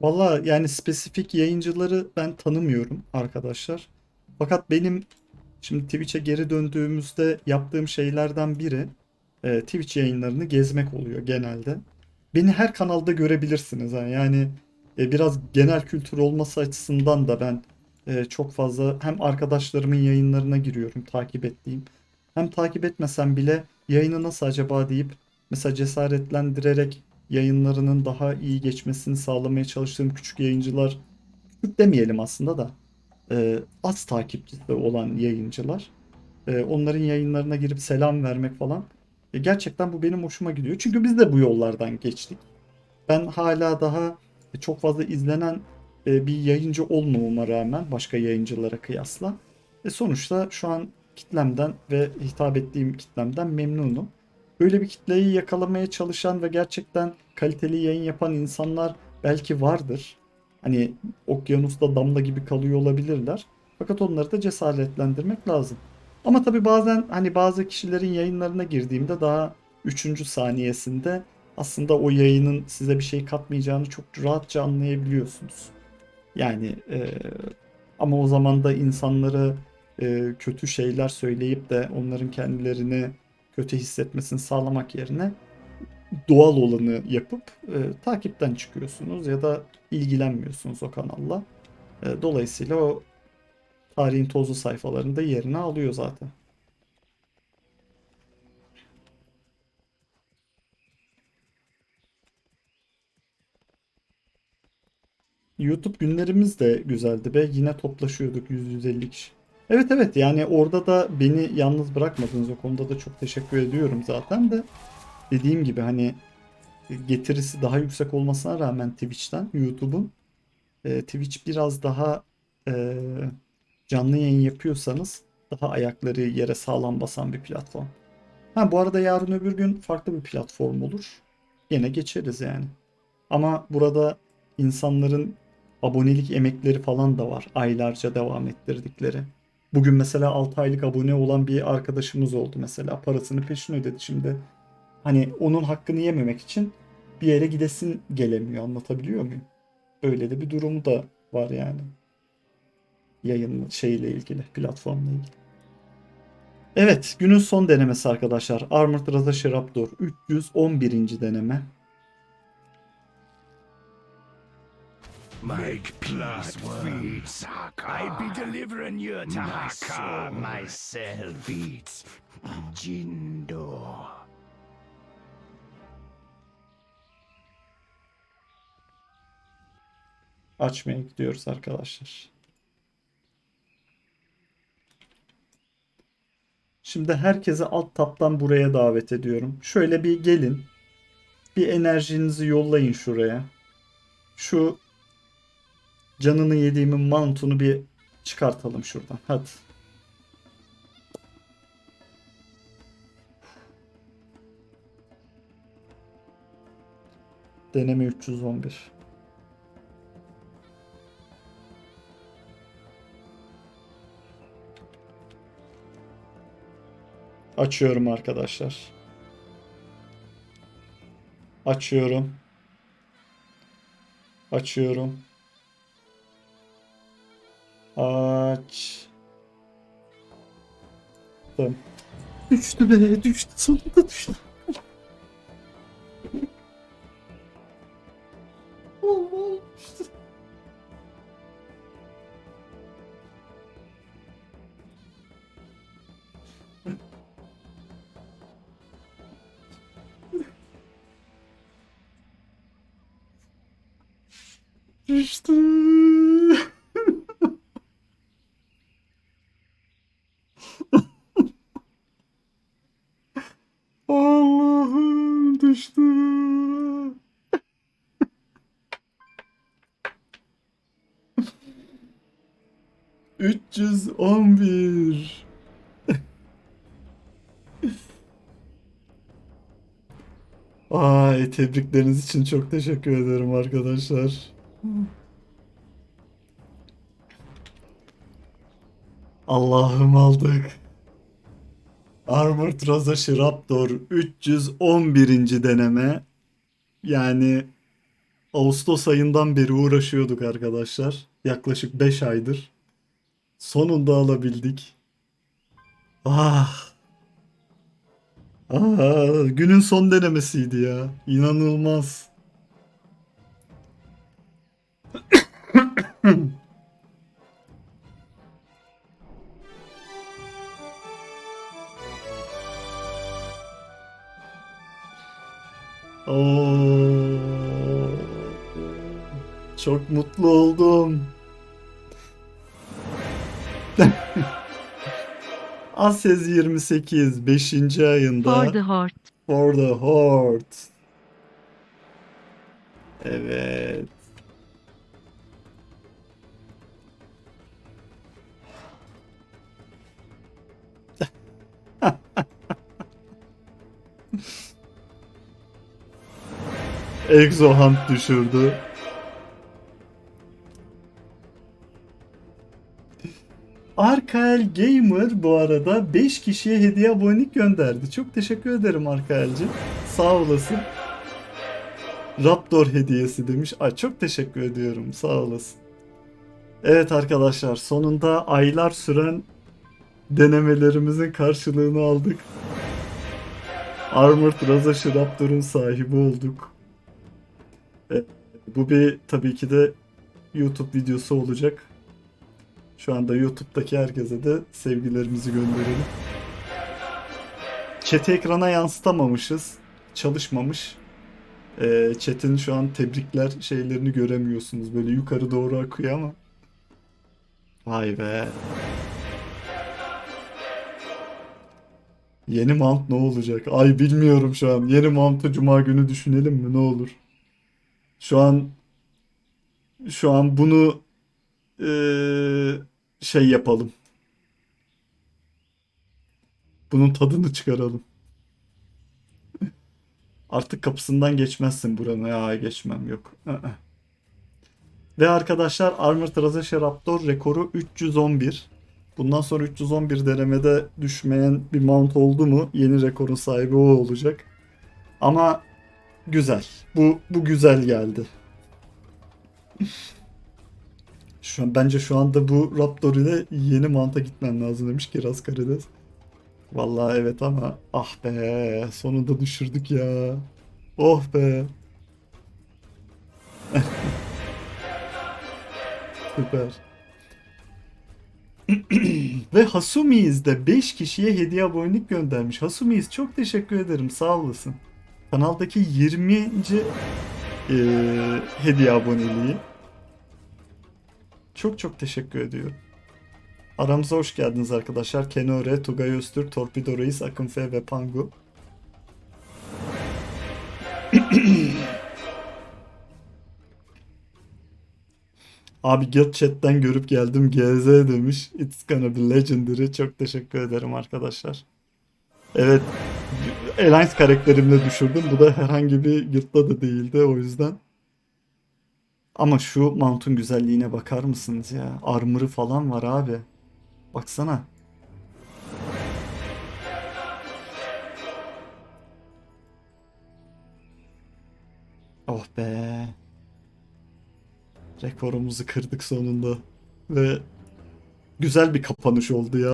Valla yani spesifik yayıncıları ben tanımıyorum arkadaşlar. Fakat benim şimdi Twitch'e geri döndüğümüzde yaptığım şeylerden biri e, Twitch yayınlarını gezmek oluyor genelde. Beni her kanalda görebilirsiniz. ha. Yani e, biraz genel kültür olması açısından da ben e, çok fazla hem arkadaşlarımın yayınlarına giriyorum takip ettiğim. Hem takip etmesem bile yayını nasıl acaba deyip mesela cesaretlendirerek yayınlarının daha iyi geçmesini sağlamaya çalıştığım küçük yayıncılar, demeyelim aslında da e, az takipçisi olan yayıncılar. E, onların yayınlarına girip selam vermek falan. E, gerçekten bu benim hoşuma gidiyor. Çünkü biz de bu yollardan geçtik. Ben hala daha çok fazla izlenen e, bir yayıncı olmamama rağmen başka yayıncılara kıyasla e, sonuçta şu an kitlemden ve hitap ettiğim kitlemden memnunum. Böyle bir kitleyi yakalamaya çalışan ve gerçekten kaliteli yayın yapan insanlar belki vardır. Hani okyanusta damla gibi kalıyor olabilirler. Fakat onları da cesaretlendirmek lazım. Ama tabii bazen hani bazı kişilerin yayınlarına girdiğimde daha 3. saniyesinde aslında o yayının size bir şey katmayacağını çok rahatça anlayabiliyorsunuz. Yani e, ama o zaman da insanları e, kötü şeyler söyleyip de onların kendilerini kötü hissetmesini sağlamak yerine doğal olanı yapıp e, takipten çıkıyorsunuz ya da ilgilenmiyorsunuz o kanalla. E, dolayısıyla o tarihin tozlu sayfalarında yerini alıyor zaten. YouTube günlerimiz de güzeldi be. Yine toplaşıyorduk 100-150 kişi. Evet evet yani orada da beni yalnız bırakmadınız. O konuda da çok teşekkür ediyorum zaten de. Dediğim gibi hani getirisi daha yüksek olmasına rağmen Twitch'ten, YouTube'un e, Twitch biraz daha e, canlı yayın yapıyorsanız daha ayakları yere sağlam basan bir platform. Ha bu arada yarın öbür gün farklı bir platform olur. Yine geçeriz yani. Ama burada insanların abonelik emekleri falan da var. Aylarca devam ettirdikleri. Bugün mesela 6 aylık abone olan bir arkadaşımız oldu mesela. Parasını peşin ödedi şimdi. Hani onun hakkını yememek için bir yere gidesin gelemiyor. Anlatabiliyor muyum? Öyle de bir durumu da var yani. Yayın şeyle ilgili, platformla ilgili. Evet, günün son denemesi arkadaşlar. Armored Razashi Raptor 311. deneme. Make peace, feeds. I be delivering you to Haka myself. Beats. Jindo. Açmaya gidiyoruz arkadaşlar. Şimdi herkese alt taptan buraya davet ediyorum. Şöyle bir gelin. Bir enerjinizi yollayın şuraya. Şu canını yediğimin mantunu bir çıkartalım şuradan. Hadi. Deneme 311. Açıyorum arkadaşlar. Açıyorum. Açıyorum. Aç. Düştü be, düştü. Sonunda düştü. Allah'ım düştü. Düştü. Düştü. Üç yüz on bir. Ay tebrikleriniz için çok teşekkür ederim arkadaşlar. Allah'ım aldık. Armored Razashi Raptor 311. deneme. Yani Ağustos ayından beri uğraşıyorduk arkadaşlar. Yaklaşık 5 aydır. Sonunda alabildik. Ah. Ah, günün son denemesiydi ya. İnanılmaz. Oo. Çok mutlu oldum. Ases 28 5. ayında For the heart. For the Horde. Evet. Exohunt düşürdü. Arkael Gamer bu arada 5 kişiye hediye abonelik gönderdi. Çok teşekkür ederim Arkael'cim. Sağ olasın. Raptor hediyesi demiş. Ay çok teşekkür ediyorum. Sağ olasın. Evet arkadaşlar sonunda aylar süren denemelerimizin karşılığını aldık. Armored Razashi Raptor'un sahibi olduk. E, bu bir tabii ki de YouTube videosu olacak. Şu anda YouTube'daki herkese de sevgilerimizi gönderelim. Chat'i ekrana yansıtamamışız. Çalışmamış. Ee, chat'in şu an tebrikler şeylerini göremiyorsunuz. Böyle yukarı doğru akıyor ama. Vay be. Yeni mount ne olacak? Ay bilmiyorum şu an. Yeni mount'u cuma günü düşünelim mi? Ne olur? Şu an şu an bunu eee, şey yapalım. Bunun tadını çıkaralım. Artık kapısından geçmezsin buranın. Ya geçmem yok. Ve arkadaşlar Armored Razashi Raptor rekoru 311. Bundan sonra 311 denemede düşmeyen bir mount oldu mu yeni rekorun sahibi o olacak. Ama güzel. Bu bu güzel geldi. Şu an bence şu anda bu Raptor ile yeni manta gitmen lazım demiş Kiraz Karides. Vallahi evet ama ah be sonunda düşürdük ya. Oh be. Süper. Ve Hasumiyiz de 5 kişiye hediye abonelik göndermiş. Hasumiyiz çok teşekkür ederim sağ olasın. Kanaldaki 20. eee, hediye aboneliği. Çok çok teşekkür ediyorum. Aramıza hoş geldiniz arkadaşlar. Kenore, Tugay Öztürk, Torpido Reis, Akın F ve Pangu. Abi Guild Chat'ten görüp geldim GZ demiş. It's gonna be legendary. Çok teşekkür ederim arkadaşlar. Evet. Alliance karakterimle düşürdüm. Bu da herhangi bir guild'da da değildi o yüzden. Ama şu mount'un güzelliğine bakar mısınız ya? Armor'ı falan var abi. Baksana. Oh be. Rekorumuzu kırdık sonunda. Ve güzel bir kapanış oldu ya.